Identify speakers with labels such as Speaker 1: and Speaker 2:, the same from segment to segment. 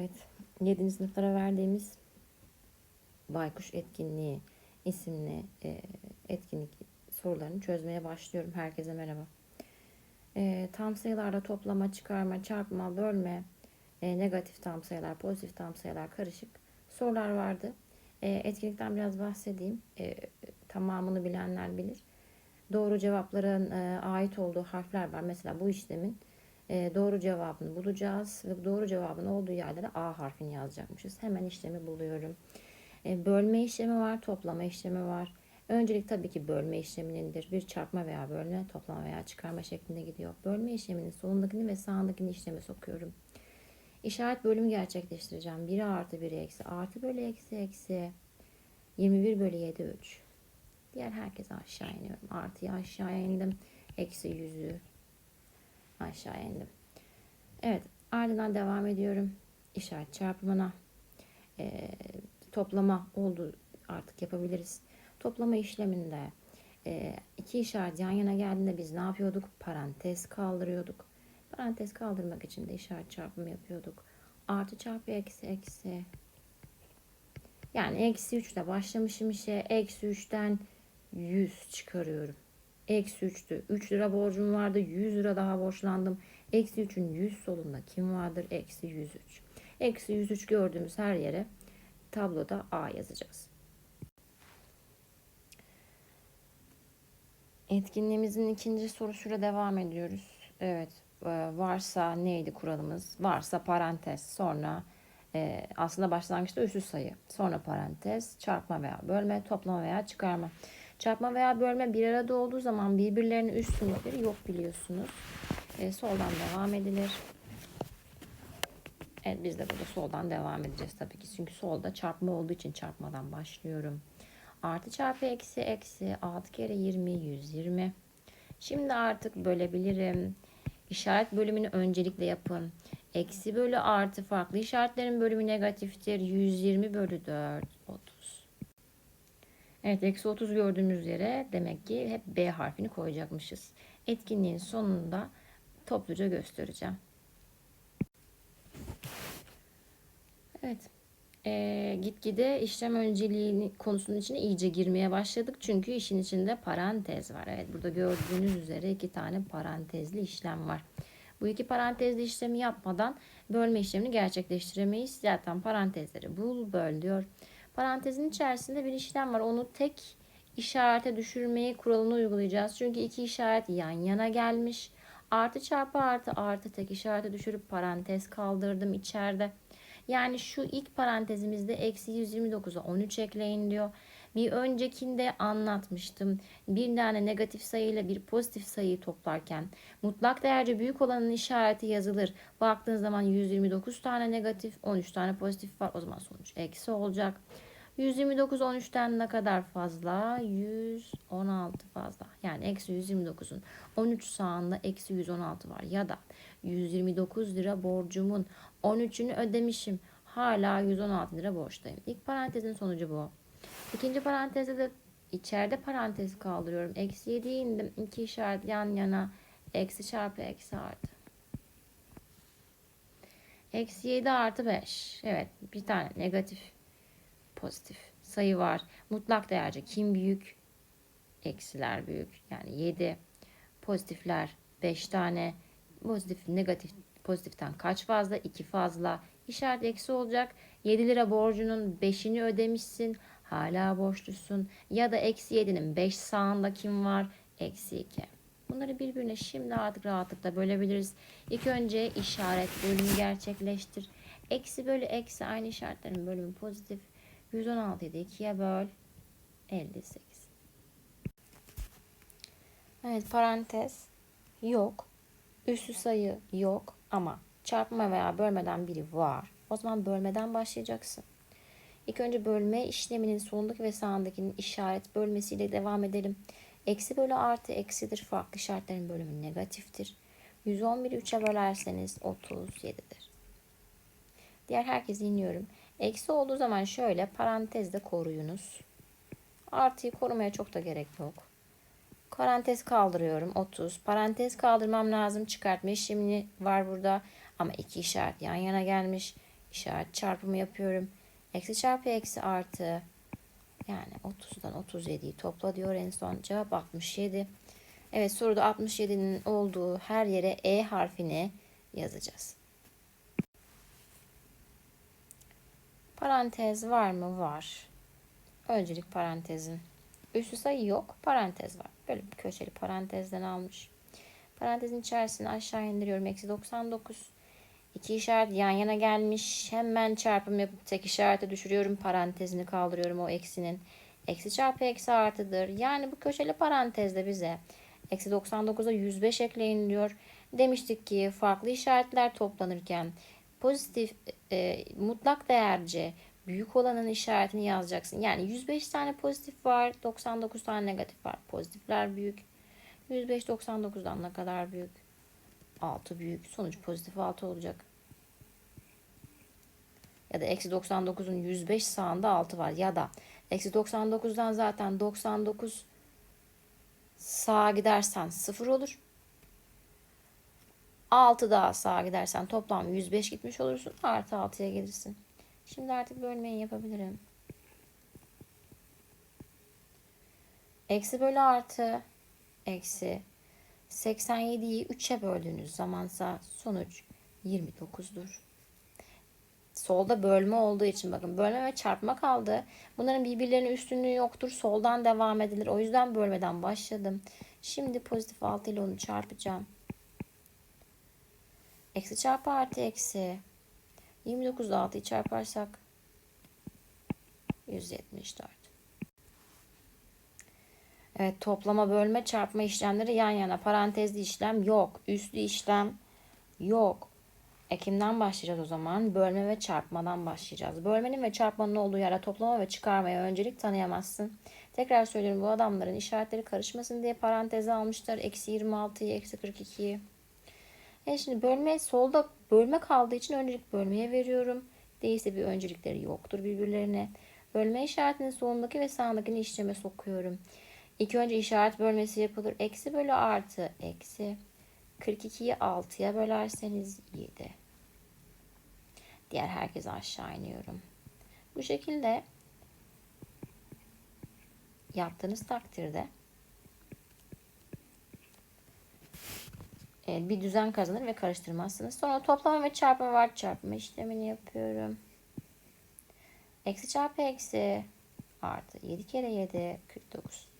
Speaker 1: Evet. 7. sınıflara verdiğimiz Baykuş Etkinliği isimli e, etkinlik sorularını çözmeye başlıyorum. Herkese merhaba. E, tam sayılarda toplama, çıkarma, çarpma, bölme, e, negatif tam sayılar, pozitif tam sayılar karışık sorular vardı. E, etkinlikten biraz bahsedeyim. E, tamamını bilenler bilir. Doğru cevapların e, ait olduğu harfler var. Mesela bu işlemin e, doğru cevabını bulacağız ve doğru cevabın olduğu yerlere A harfini yazacakmışız. Hemen işlemi buluyorum. E, bölme işlemi var, toplama işlemi var. Öncelik tabii ki bölme işleminindir. Bir çarpma veya bölme, toplama veya çıkarma şeklinde gidiyor. Bölme işleminin solundakini ve sağındakini işleme sokuyorum. İşaret bölümü gerçekleştireceğim. 1 artı 1 eksi artı bölü eksi eksi 21 bölü 7 3. Diğer herkese aşağı iniyorum. Artıyı aşağı indim. Eksi yüzü aşağı indim. Evet ardından devam ediyorum. İşaret çarpımına. Ee, toplama oldu artık yapabiliriz. Toplama işleminde e, iki işaret yan yana geldiğinde biz ne yapıyorduk? Parantez kaldırıyorduk. Parantez kaldırmak için de işaret çarpımı yapıyorduk. Artı çarpı eksi eksi. Yani eksi 3 ile başlamışım işe. Eksi 3'ten 100 çıkarıyorum. Eksi 3'tü. 3 lira borcum vardı. 100 lira daha borçlandım. Eksi 3'ün 100 solunda kim vardır? Eksi 103. Eksi 103 gördüğümüz her yere tabloda A yazacağız. Etkinliğimizin ikinci sorusuyla devam ediyoruz. Evet, e, varsa neydi kuralımız? Varsa parantez, sonra e, aslında başlangıçta üssü sayı, sonra parantez, çarpma veya bölme, toplama veya çıkarma. Çarpma veya bölme bir arada olduğu zaman birbirlerinin üstünlükleri yok biliyorsunuz. E, soldan devam edilir. Evet biz de burada soldan devam edeceğiz tabii ki. Çünkü solda çarpma olduğu için çarpmadan başlıyorum. Artı çarpı eksi eksi 6 kere 20 120. Şimdi artık bölebilirim. İşaret bölümünü öncelikle yapın. Eksi bölü artı farklı işaretlerin bölümü negatiftir. 120 bölü 4 30. Evet eksi 30 gördüğümüz yere demek ki hep B harfini koyacakmışız. Etkinliğin sonunda topluca göstereceğim. Evet. Ee, gitgide işlem önceliği konusunun içine iyice girmeye başladık. Çünkü işin içinde parantez var. Evet burada gördüğünüz üzere iki tane parantezli işlem var. Bu iki parantezli işlemi yapmadan bölme işlemini gerçekleştiremeyiz. Zaten parantezleri bul, böl diyor. Parantezin içerisinde bir işlem var. Onu tek işarete düşürmeyi kuralını uygulayacağız. Çünkü iki işaret yan yana gelmiş. Artı çarpı artı artı tek işarete düşürüp parantez kaldırdım içeride. Yani şu ilk parantezimizde eksi 129'a 13 ekleyin diyor. Bir öncekinde anlatmıştım. Bir tane negatif sayıyla bir pozitif sayıyı toplarken mutlak değerce büyük olanın işareti yazılır. Baktığın zaman 129 tane negatif 13 tane pozitif var. O zaman sonuç eksi olacak. 129 13'ten ne kadar fazla? 116 fazla. Yani eksi 129'un 13 sağında eksi 116 var. Ya da 129 lira borcumun 13'ünü ödemişim. Hala 116 lira borçtayım. İlk parantezin sonucu bu. İkinci parantezde de içeride parantez kaldırıyorum. Eksi 7'ye indim. İki işaret yan yana. Eksi çarpı eksi artı. Eksi 7 artı 5. Evet bir tane negatif pozitif sayı var. Mutlak değerce kim büyük? Eksiler büyük. Yani 7. Pozitifler 5 tane. Pozitif negatif pozitiften kaç fazla? 2 fazla. İşaret eksi olacak. 7 lira borcunun 5'ini ödemişsin. Hala borçlusun. Ya da eksi 7'nin 5 sağında kim var? Eksi 2. Bunları birbirine şimdi artık rahatlıkla bölebiliriz. İlk önce işaret bölümü gerçekleştir. Eksi bölü eksi aynı işaretlerin bölümü pozitif. 116'yı da 2'ye böl. 58. Evet parantez yok. Üssü sayı yok ama çarpma veya bölmeden biri var. O zaman bölmeden başlayacaksın. İlk önce bölme işleminin solundaki ve sağındakinin işaret bölmesiyle devam edelim. Eksi bölü artı eksidir. Farklı işaretlerin bölümü negatiftir. 111'i 3'e bölerseniz 37'dir. Diğer herkesi iniyorum. Eksi olduğu zaman şöyle parantezde koruyunuz. Artıyı korumaya çok da gerek yok. Parantez kaldırıyorum 30. Parantez kaldırmam lazım. Çıkartma işlemini var burada. Ama iki işaret yan yana gelmiş. işaret çarpımı yapıyorum. Eksi çarpı eksi artı. Yani 30'dan 37'yi topla diyor en son. Cevap 67. Evet soruda 67'nin olduğu her yere E harfini yazacağız. Parantez var mı? Var. Öncelik parantezin. Üstü sayı yok. Parantez var. Böyle bir köşeli parantezden almış. Parantezin içerisine aşağı indiriyorum. Eksi 99. İki işaret yan yana gelmiş. Hemen çarpım yapıp tek işarete düşürüyorum. Parantezini kaldırıyorum o eksinin. Eksi çarpı eksi artıdır. Yani bu köşeli parantezde bize eksi 99'a 105 ekleyin diyor. Demiştik ki farklı işaretler toplanırken pozitif e, mutlak değerce büyük olanın işaretini yazacaksın. Yani 105 tane pozitif var, 99 tane negatif var. Pozitifler büyük. 105 99'dan ne kadar büyük? 6 büyük. Sonuç pozitif 6 olacak. Ya da eksi 99'un 105 sağında 6 var. Ya da eksi 99'dan zaten 99 sağa gidersen 0 olur. 6 daha sağa gidersen toplam 105 gitmiş olursun. Artı 6'ya gelirsin. Şimdi artık bölmeyi yapabilirim. Eksi bölü artı eksi 87'yi 3'e böldüğünüz zamansa sonuç 29'dur. Solda bölme olduğu için bakın bölme ve çarpma kaldı. Bunların birbirlerinin üstünlüğü yoktur. Soldan devam edilir. O yüzden bölmeden başladım. Şimdi pozitif 6 ile onu çarpacağım. Eksi çarpı artı eksi. 29 ile 6'yı çarparsak 174. Evet toplama bölme çarpma işlemleri yan yana. Parantezli işlem yok. Üslü işlem yok. Ekimden başlayacağız o zaman. Bölme ve çarpmadan başlayacağız. Bölmenin ve çarpmanın olduğu yere toplama ve çıkarmaya öncelik tanıyamazsın. Tekrar söylüyorum bu adamların işaretleri karışmasın diye paranteze almışlar. Eksi 26'yı, eksi 42'yi. E şimdi bölme solda bölme kaldığı için öncelik bölmeye veriyorum. Değilse bir öncelikleri yoktur birbirlerine. Bölme işaretinin solundaki ve sağındakini işleme sokuyorum. İlk önce işaret bölmesi yapılır. Eksi bölü artı eksi. 42'yi 6'ya bölerseniz 7. Diğer herkese aşağı iniyorum. Bu şekilde yaptığınız takdirde e, bir düzen kazanır ve karıştırmazsınız. Sonra toplama ve çarpma var. Çarpma işlemini yapıyorum. Eksi çarpı eksi artı 7 kere 7 49.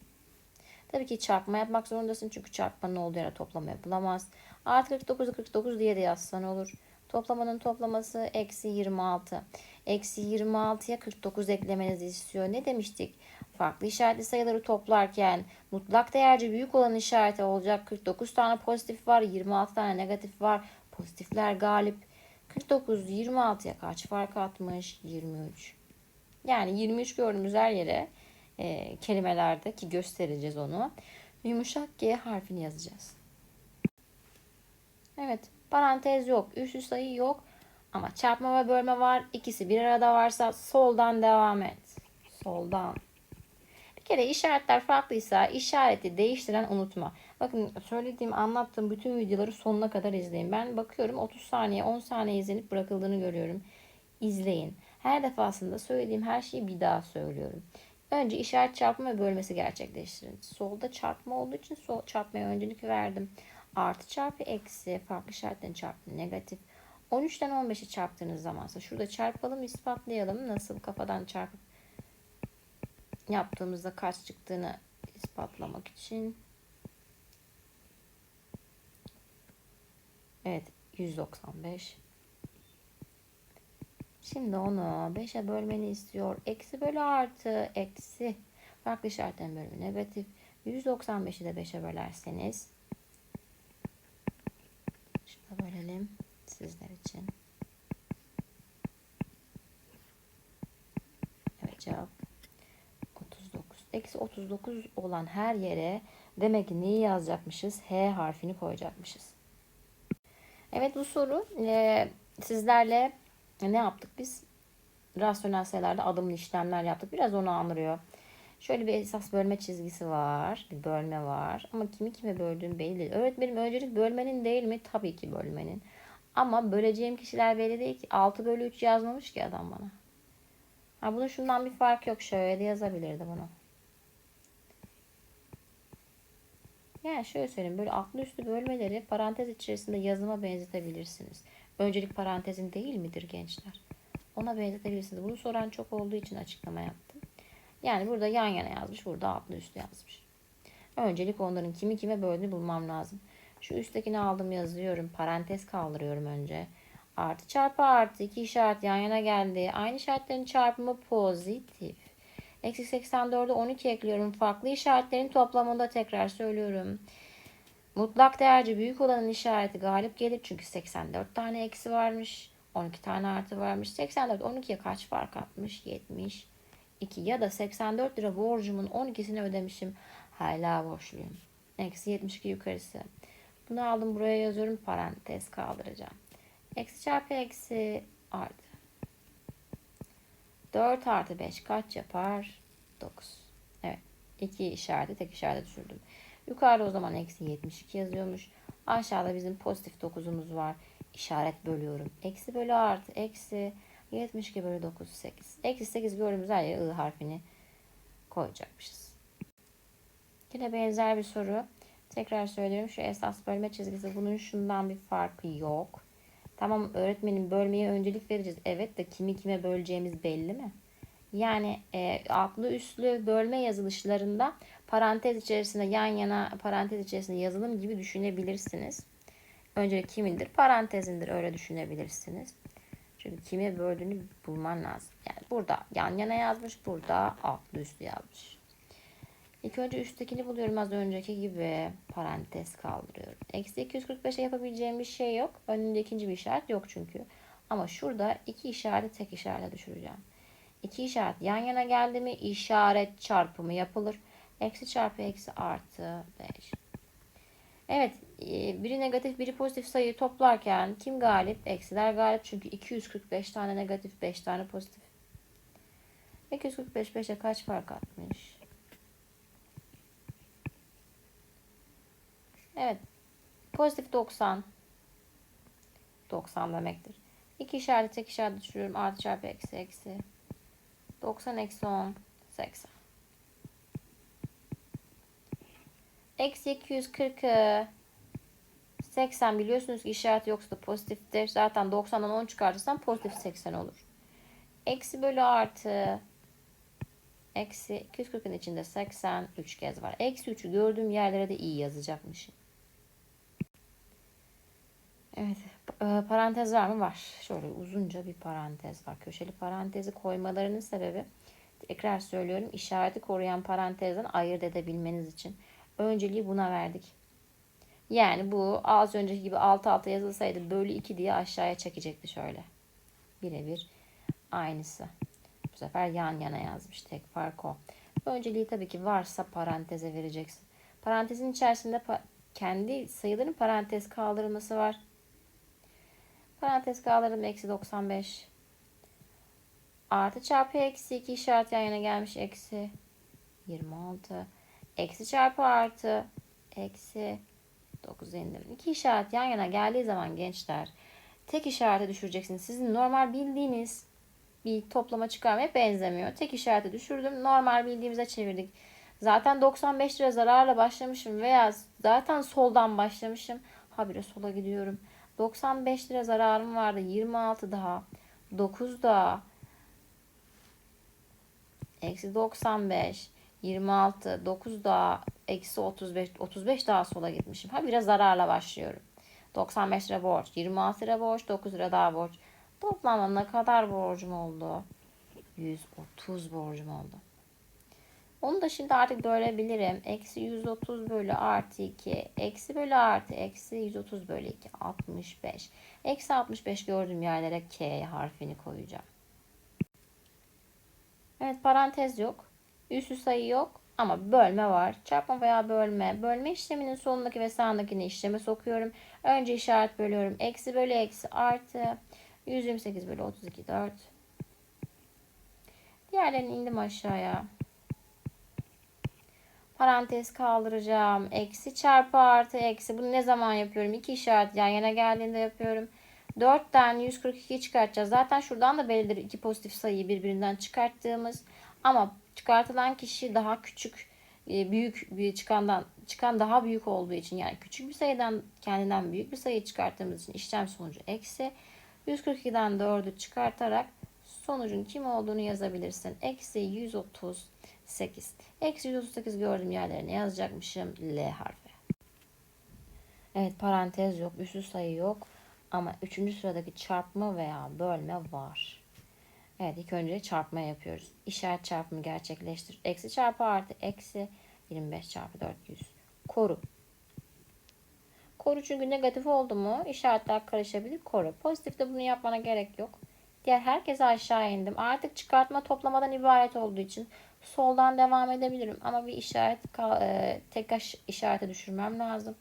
Speaker 1: Tabii ki çarpma yapmak zorundasın çünkü çarpmanın olduğu yere toplama yapılamaz. Artı 49'u 49 diye de yazsan olur. Toplamanın toplaması eksi 26. Eksi 26'ya 49 eklemenizi istiyor. Ne demiştik? Farklı işaretli sayıları toplarken mutlak değerci büyük olan işareti olacak. 49 tane pozitif var, 26 tane negatif var. Pozitifler galip. 49 26'ya kaç fark atmış? 23. Yani 23 gördüğümüz her yere e, kelimelerde ki göstereceğiz onu. Yumuşak G harfini yazacağız. Evet parantez yok. Üstü sayı yok. Ama çarpma ve bölme var. İkisi bir arada varsa soldan devam et. Soldan. Bir kere işaretler farklıysa işareti değiştiren unutma. Bakın söylediğim anlattığım bütün videoları sonuna kadar izleyin. Ben bakıyorum 30 saniye 10 saniye izlenip bırakıldığını görüyorum. İzleyin. Her defasında söylediğim her şeyi bir daha söylüyorum. Önce işaret çarpma ve bölmesi gerçekleştirin. Solda çarpma olduğu için sol çarpmaya öncelik verdim. Artı çarpı eksi farklı işaretten çarptı negatif. 13'ten 15'i çarptığınız zamansa şurada çarpalım ispatlayalım. Nasıl kafadan çarpıp yaptığımızda kaç çıktığını ispatlamak için. Evet 195. Şimdi onu 5'e bölmeni istiyor. Eksi bölü artı eksi. Farklı işaretten bölümü negatif. 195'i de 5'e bölerseniz. Şurada bölelim sizler için. Evet cevap 39. Eksi 39 olan her yere demek ki neyi yazacakmışız? H harfini koyacakmışız. Evet bu soru e, sizlerle ne yaptık biz? Rasyonel sayılarda adımlı işlemler yaptık. Biraz onu andırıyor. Şöyle bir esas bölme çizgisi var. Bir bölme var. Ama kimi kime böldüğüm belli değil. Öğretmenim öncelik bölmenin değil mi? Tabii ki bölmenin. Ama böleceğim kişiler belli değil ki. 6 bölü 3 yazmamış ki adam bana. Ha, bunun şundan bir fark yok. Şöyle de yazabilirdi bunu. Yani şöyle söyleyeyim. Böyle altlı üstü bölmeleri parantez içerisinde yazıma benzetebilirsiniz. Öncelik parantezin değil midir gençler? Ona benzetebilirsiniz. Bunu soran çok olduğu için açıklama yaptım. Yani burada yan yana yazmış. Burada altlı üstü yazmış. Öncelik onların kimi kime böldüğünü bulmam lazım. Şu üsttekini aldım yazıyorum. Parantez kaldırıyorum önce. Artı çarpı artı iki işaret yan yana geldi. Aynı işaretlerin çarpımı pozitif. Eksi 84'e 12 ekliyorum. Farklı işaretlerin toplamında tekrar söylüyorum. Mutlak değerci büyük olanın işareti galip gelir. Çünkü 84 tane eksi varmış. 12 tane artı varmış. 84 12'ye kaç fark atmış? 70. 2 ya da 84 lira borcumun 12'sini ödemişim. Hala borçluyum. Eksi 72 yukarısı. Bunu aldım buraya yazıyorum. Parantez kaldıracağım. Eksi çarpı eksi artı. 4 artı 5 kaç yapar? 9. Evet. 2 işareti tek işarete düşürdüm. Yukarıda o zaman eksi 72 yazıyormuş. Aşağıda bizim pozitif 9'umuz var. İşaret bölüyorum. Eksi bölü artı eksi 72 bölü 9 8. Eksi 8 gördüğümüz her yere I harfini koyacakmışız. Yine benzer bir soru. Tekrar söylüyorum şu esas bölme çizgisi bunun şundan bir farkı yok. Tamam öğretmenin bölmeye öncelik vereceğiz. Evet de kimi kime böleceğimiz belli mi? Yani e, altlı üstlü bölme yazılışlarında parantez içerisinde yan yana parantez içerisinde yazılım gibi düşünebilirsiniz. Öncelik kimindir? Parantezindir. Öyle düşünebilirsiniz. Çünkü kime böldüğünü bulman lazım. Yani burada yan yana yazmış. Burada altlı üstlü yazmış. İlk önce üsttekini buluyorum az önceki gibi. Parantez kaldırıyorum. Eksi 245'e yapabileceğim bir şey yok. Önünde ikinci bir işaret yok çünkü. Ama şurada iki işareti tek işarete düşüreceğim. İki işaret yan yana geldi mi işaret çarpımı yapılır. Eksi çarpı eksi artı 5. Evet e, biri negatif biri pozitif sayıyı toplarken kim galip? Eksiler galip çünkü 245 tane negatif 5 tane pozitif. 245 5'e kaç fark atmış? Evet. Pozitif 90. 90 demektir. İki işaret tek işaret düşürüyorum. Artı çarpı eksi eksi. 90 eksi 10. 80. Eksi 240'ı 80 biliyorsunuz ki işaret yoksa da pozitiftir. Zaten 90'dan 10 çıkartırsam pozitif 80 olur. Eksi bölü artı eksi 240'ın içinde 80 3 kez var. Eksi 3'ü gördüğüm yerlere de iyi yazacakmışım. Evet. E, parantez var mı? Var. Şöyle uzunca bir parantez var. Köşeli parantezi koymalarının sebebi tekrar söylüyorum işareti koruyan parantezden ayırt edebilmeniz için. Önceliği buna verdik. Yani bu az önceki gibi alt alta yazılsaydı bölü 2 diye aşağıya çekecekti şöyle. Birebir aynısı. Bu sefer yan yana yazmış. Tek fark o. Önceliği tabii ki varsa paranteze vereceksin. Parantezin içerisinde pa kendi sayıların parantez kaldırılması var. Parantez kaldırdım. Eksi 95. Artı çarpı eksi 2 işaret yan yana gelmiş. Eksi 26. Eksi çarpı artı. Eksi 9 indim. İki işaret yan yana geldiği zaman gençler tek işarete düşüreceksiniz. Sizin normal bildiğiniz bir toplama çıkarmaya benzemiyor. Tek işarete düşürdüm. Normal bildiğimize çevirdik. Zaten 95 lira zararla başlamışım veya zaten soldan başlamışım. Habire sola gidiyorum. 95 lira zararım vardı. 26 daha. 9 daha. Eksi 95. 26. 9 daha. Eksi 35. 35 daha sola gitmişim. Ha biraz zararla başlıyorum. 95 lira borç. 26 lira borç. 9 lira daha borç. Toplamda ne kadar borcum oldu? 130 borcum oldu. Onu da şimdi artık bölebilirim. Eksi 130 bölü artı 2. Eksi bölü artı eksi 130 bölü 2. 65. Eksi 65 gördüğüm yerlere K harfini koyacağım. Evet parantez yok. Üstü sayı yok. Ama bölme var. Çarpma veya bölme. Bölme işleminin sonundaki ve sağındakini işleme sokuyorum. Önce işaret bölüyorum. Eksi bölü eksi artı. 128 bölü 32 4. Diğerlerini indim aşağıya. Parantez kaldıracağım. Eksi çarpı artı eksi. Bunu ne zaman yapıyorum? İki işaret yan yana geldiğinde yapıyorum. 4'ten 142 çıkartacağız. Zaten şuradan da bellidir iki pozitif sayıyı birbirinden çıkarttığımız. Ama çıkartılan kişi daha küçük, e, büyük bir çıkandan çıkan daha büyük olduğu için yani küçük bir sayıdan kendinden büyük bir sayı çıkarttığımız için işlem sonucu eksi 142'den 4'ü çıkartarak sonucun kim olduğunu yazabilirsin. Eksi 138. Eksi 138 gördüğüm yerlere ne yazacakmışım? L harfi. Evet parantez yok. Üslü sayı yok. Ama üçüncü sıradaki çarpma veya bölme var. Evet ilk önce çarpma yapıyoruz. İşaret çarpımı gerçekleştir. Eksi çarpı artı eksi 25 çarpı 400. Koru. Koru çünkü negatif oldu mu işaretler karışabilir. Koru. Pozitifte bunu yapmana gerek yok. Diğer herkese aşağı indim. Artık çıkartma toplamadan ibaret olduğu için soldan devam edebilirim. Ama bir işaret e, tek işarete düşürmem lazım.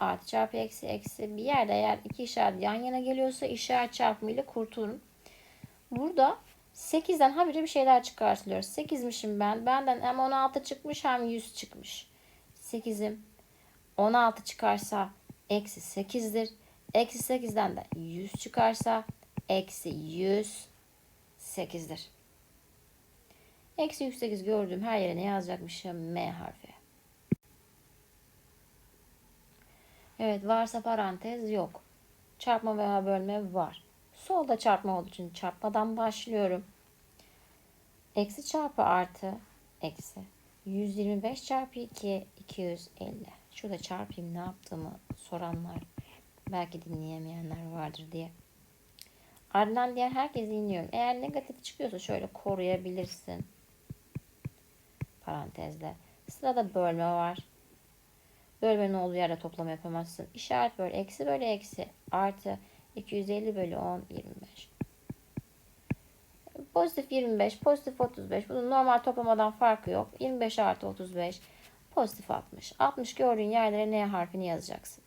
Speaker 1: Artı çarpı eksi eksi bir yerde eğer iki işaret yan yana geliyorsa işaret çarpımıyla kurtulun. Burada 8'den habire bir şeyler çıkartılıyor. 8'mişim ben. Benden hem 16 çıkmış hem 100 çıkmış. 8'im 16 çıkarsa eksi 8'dir. Eksi 8'den de 100 çıkarsa eksi 100 8'dir. Eksi 108 gördüğüm her yere ne yazacakmışım? M harfi. Evet varsa parantez yok. Çarpma veya bölme var. Solda çarpma olduğu için çarpmadan başlıyorum. Eksi çarpı artı eksi. 125 çarpı 2 250. Şurada çarpayım ne yaptığımı soranlar belki dinleyemeyenler vardır diye. Ardından diğer herkese iniyorum. Eğer negatif çıkıyorsa şöyle koruyabilirsin. Parantezle. Sırada bölme var. Bölmenin olduğu yerde toplama yapamazsın. İşaret böyle eksi bölü eksi artı 250 bölü 10 25. Pozitif 25, pozitif 35. Bunun normal toplamadan farkı yok. 25 artı 35, pozitif 60. 60 gördüğün yerlere N harfini yazacaksın.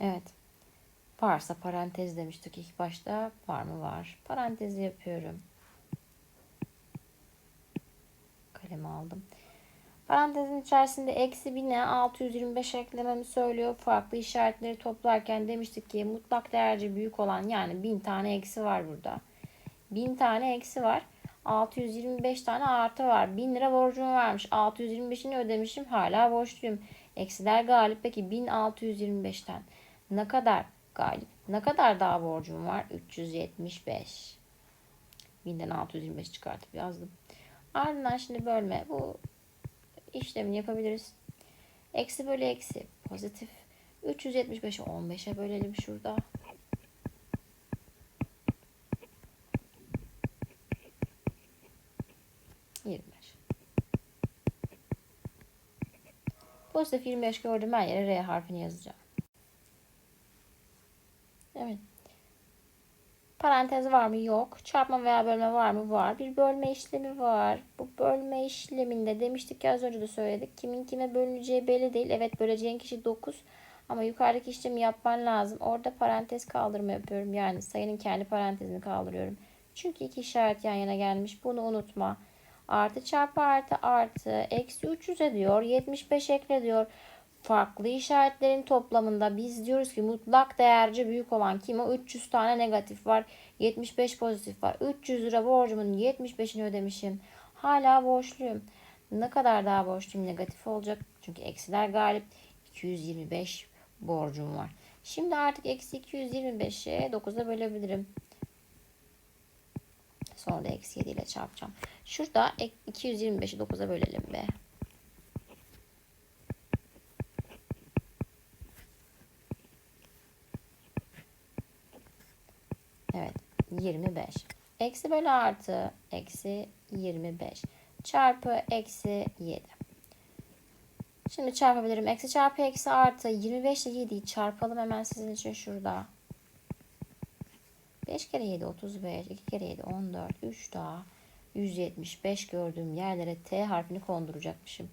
Speaker 1: Evet. Varsa parantez demiştik ilk başta. Var mı var. Parantezi yapıyorum. Kalemi aldım. Parantezin içerisinde eksi 1000'e 625 eklememi söylüyor. Farklı işaretleri toplarken demiştik ki mutlak değerci büyük olan yani 1000 tane eksi var burada. 1000 tane eksi var. 625 tane artı var. 1000 lira borcum varmış. 625'ini ödemişim. Hala borçluyum. Eksiler galip. Peki 1625'ten ne kadar galip? Ne kadar daha borcum var? 375. 1000'den 625 çıkartıp yazdım. Ardından şimdi bölme. Bu işlemini yapabiliriz. Eksi bölü eksi pozitif. 375'i 15'e bölelim şurada. Pozitif 25 gördüm her yere R harfini yazacağım. Evet. Parantez var mı? Yok. Çarpma veya bölme var mı? Var. Bir bölme işlemi var. Bu bölme işleminde demiştik ki az önce de söyledik. Kimin kime bölüneceği belli değil. Evet böleceğin kişi 9. Ama yukarıdaki işlemi yapman lazım. Orada parantez kaldırma yapıyorum. Yani sayının kendi parantezini kaldırıyorum. Çünkü iki işaret yan yana gelmiş. Bunu unutma. Artı çarpı artı artı. Eksi 300 ediyor. 75 ekle diyor farklı işaretlerin toplamında biz diyoruz ki mutlak değerci büyük olan kim o 300 tane negatif var 75 pozitif var. 300 lira borcumun 75'ini ödemişim. Hala borçluyum. Ne kadar daha borçluyum? Negatif olacak. Çünkü eksiler galip. 225 borcum var. Şimdi artık eksi 225'e 9'a bölebilirim. Sonra da eksi 7 ile çarpacağım. Şurada 225'i 9'a bölelim be Evet 25. Eksi bölü artı eksi 25 çarpı eksi 7. Şimdi çarpabilirim. Eksi çarpı eksi artı 25 ile 7'yi çarpalım hemen sizin için şurada. 5 kere 7 35, 2 kere 7 14, 3 daha 175 gördüğüm yerlere T harfini konduracakmışım.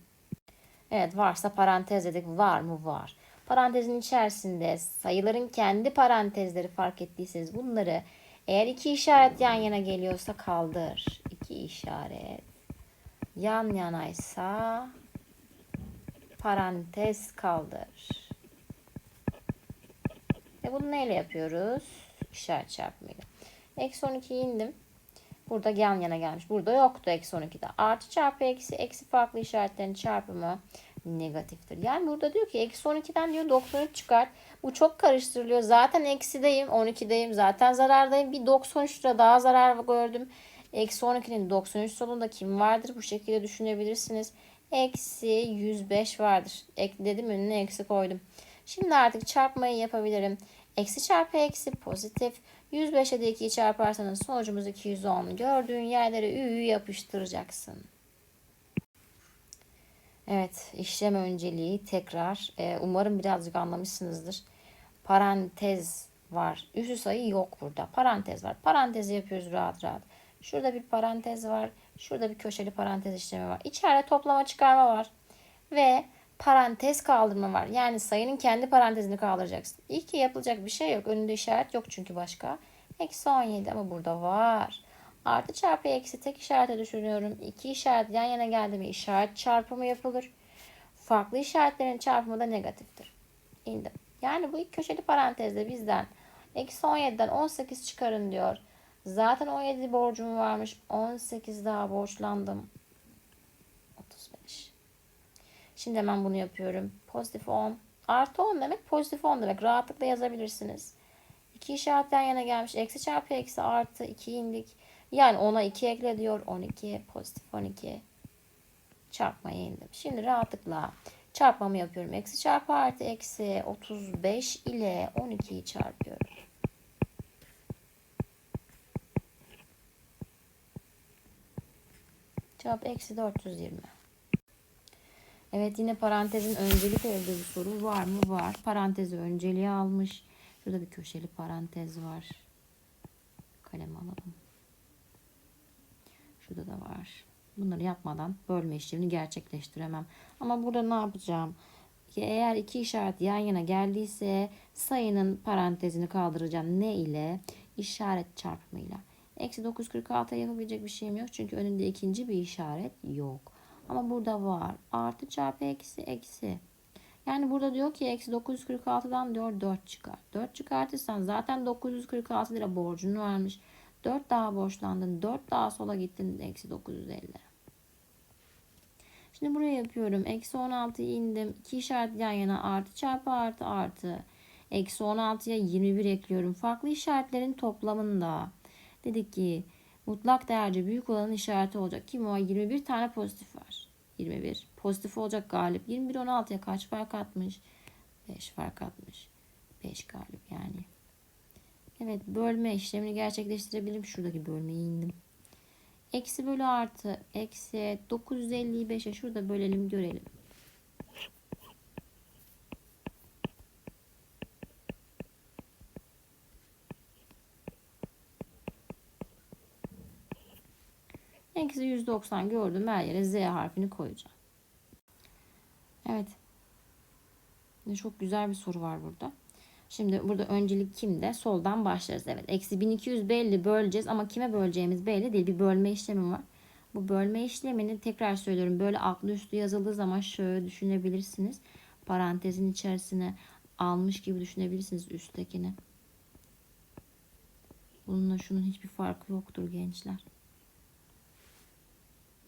Speaker 1: Evet varsa parantez dedik. Var mı? Var. Parantezin içerisinde sayıların kendi parantezleri fark ettiyseniz bunları eğer iki işaret yan yana geliyorsa kaldır. İki işaret yan yanaysa parantez kaldır. E bunu neyle yapıyoruz? İşaret çarpımıyla. Eksi 12'ye indim. Burada yan yana gelmiş. Burada yoktu eksi 12'de. Artı çarpı eksi. Eksi farklı işaretlerin çarpımı negatiftir. Yani burada diyor ki eksi 12'den diyor 93 çıkart. Bu çok karıştırılıyor. Zaten eksideyim. 12'deyim. Zaten zarardayım. Bir 93 lira daha zarar gördüm. Eksi 12'nin 93 solunda kim vardır? Bu şekilde düşünebilirsiniz. Eksi 105 vardır. Ekledim önüne eksi koydum. Şimdi artık çarpmayı yapabilirim. Eksi çarpı eksi pozitif. 105'e de 2'yi çarparsanız sonucumuz 210. Gördüğün yerlere ü'yü yapıştıracaksın. Evet, işlem önceliği tekrar. Ee, umarım birazcık anlamışsınızdır. Parantez var. Üstü sayı yok burada. Parantez var. Parantezi yapıyoruz rahat rahat. Şurada bir parantez var. Şurada bir köşeli parantez işlemi var. İçeride toplama çıkarma var. Ve parantez kaldırma var. Yani sayının kendi parantezini kaldıracaksın. İlk ki yapılacak bir şey yok. Önünde işaret yok çünkü başka. Eksi 17 ama burada var. Artı çarpı eksi tek işarete düşürüyorum. İki işaret yan yana geldi mi işaret çarpımı yapılır. Farklı işaretlerin çarpımı da negatiftir. İndim. Yani bu ilk köşeli parantezde bizden eksi 17'den 18 çıkarın diyor. Zaten 17 borcum varmış. 18 daha borçlandım. 35. Şimdi hemen bunu yapıyorum. Pozitif 10. Artı 10 demek pozitif 10 demek. Rahatlıkla yazabilirsiniz. İki işaretten yana gelmiş. Eksi çarpı eksi artı 2 indik. Yani 10'a 2 ekle diyor. 12 pozitif 12 çarpmaya indim. Şimdi rahatlıkla çarpmamı yapıyorum. Eksi çarpı artı eksi 35 ile 12'yi çarpıyorum. Cevap eksi 420. Evet yine parantezin öncelik olduğu bir soru var mı? Var. Parantezi önceliğe almış. Şurada bir köşeli parantez var. Kalem alalım. Şurada da var. Bunları yapmadan bölme işlemini gerçekleştiremem. Ama burada ne yapacağım? Eğer iki işaret yan yana geldiyse sayının parantezini kaldıracağım. Ne ile? İşaret çarpımıyla. Eksi 946'ya yapabilecek bir şeyim yok. Çünkü önünde ikinci bir işaret yok. Ama burada var. Artı çarpı eksi eksi. Yani burada diyor ki eksi 946'dan diyor 4 çıkar. 4 çıkartırsan zaten 946 lira borcunu vermiş. 4 daha borçlandın. 4 daha sola gittin. Eksi 950 lira. Şimdi buraya yapıyorum. Eksi 16'ya indim. 2 işaret yan yana artı çarpı artı artı. Eksi 16'ya 21 ekliyorum. Farklı işaretlerin toplamında. Dedik ki mutlak değerce büyük olanın işareti olacak. Kim o? 21 tane pozitif var. 21. Pozitif olacak galip. 21 16'ya kaç fark atmış? 5 fark atmış. 5 galip yani. Evet bölme işlemini gerçekleştirebilirim. Şuradaki bölmeye indim. Eksi bölü artı. Eksi 950'yi 5'e şurada bölelim görelim. Eksi 190 gördüm. Her yere Z harfini koyacağım. Evet. Çok güzel bir soru var burada. Şimdi burada öncelik kimde? Soldan başlarız. Evet. Eksi 1200 belli böleceğiz ama kime böleceğimiz belli değil. Bir bölme işlemi var. Bu bölme işlemini tekrar söylüyorum. Böyle altlı üstü yazıldığı zaman şöyle düşünebilirsiniz. Parantezin içerisine almış gibi düşünebilirsiniz üsttekini. Bununla şunun hiçbir farkı yoktur gençler.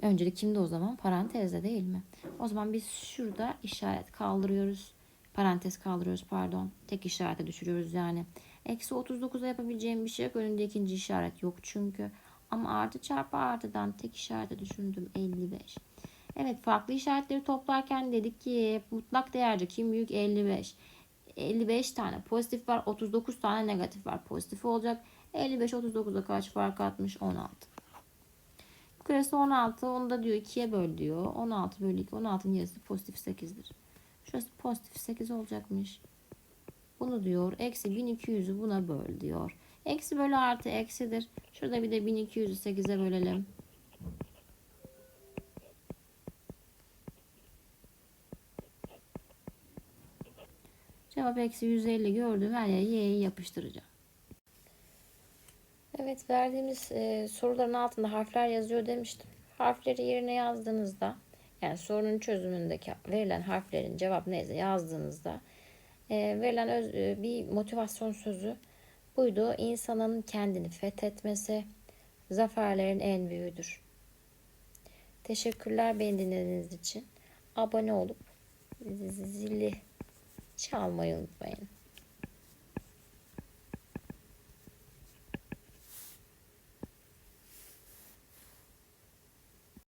Speaker 1: Öncelik kimde o zaman? Parantezde değil mi? O zaman biz şurada işaret kaldırıyoruz. Parantez kaldırıyoruz pardon. Tek işarete düşürüyoruz yani. Eksi 39'a yapabileceğim bir şey yok. Önünde ikinci işaret yok çünkü. Ama artı çarpı artıdan tek işarete düşündüm 55. Evet farklı işaretleri toplarken dedik ki mutlak değerce kim büyük 55. 55 tane pozitif var 39 tane negatif var. Pozitif olacak. 55 39'a kaç fark atmış 16. Yukarısı 16. Onu da diyor 2'ye böl diyor. 16 bölü 2. 16'nın yarısı pozitif 8'dir. Şurası pozitif 8 olacakmış. Bunu diyor. Eksi 1200'ü buna böl diyor. Eksi bölü artı eksidir. Şurada bir de 1200'ü 8'e bölelim. Cevap eksi 150 gördüm. Her yere y'yi yapıştıracağım. Evet verdiğimiz e, soruların altında harfler yazıyor demiştim. Harfleri yerine yazdığınızda yani sorunun çözümündeki verilen harflerin cevap neyse yazdığınızda e, verilen öz- e, bir motivasyon sözü buydu. İnsanın kendini fethetmesi zaferlerin en büyüğüdür. Teşekkürler beni dinlediğiniz için. Abone olup zili çalmayı unutmayın.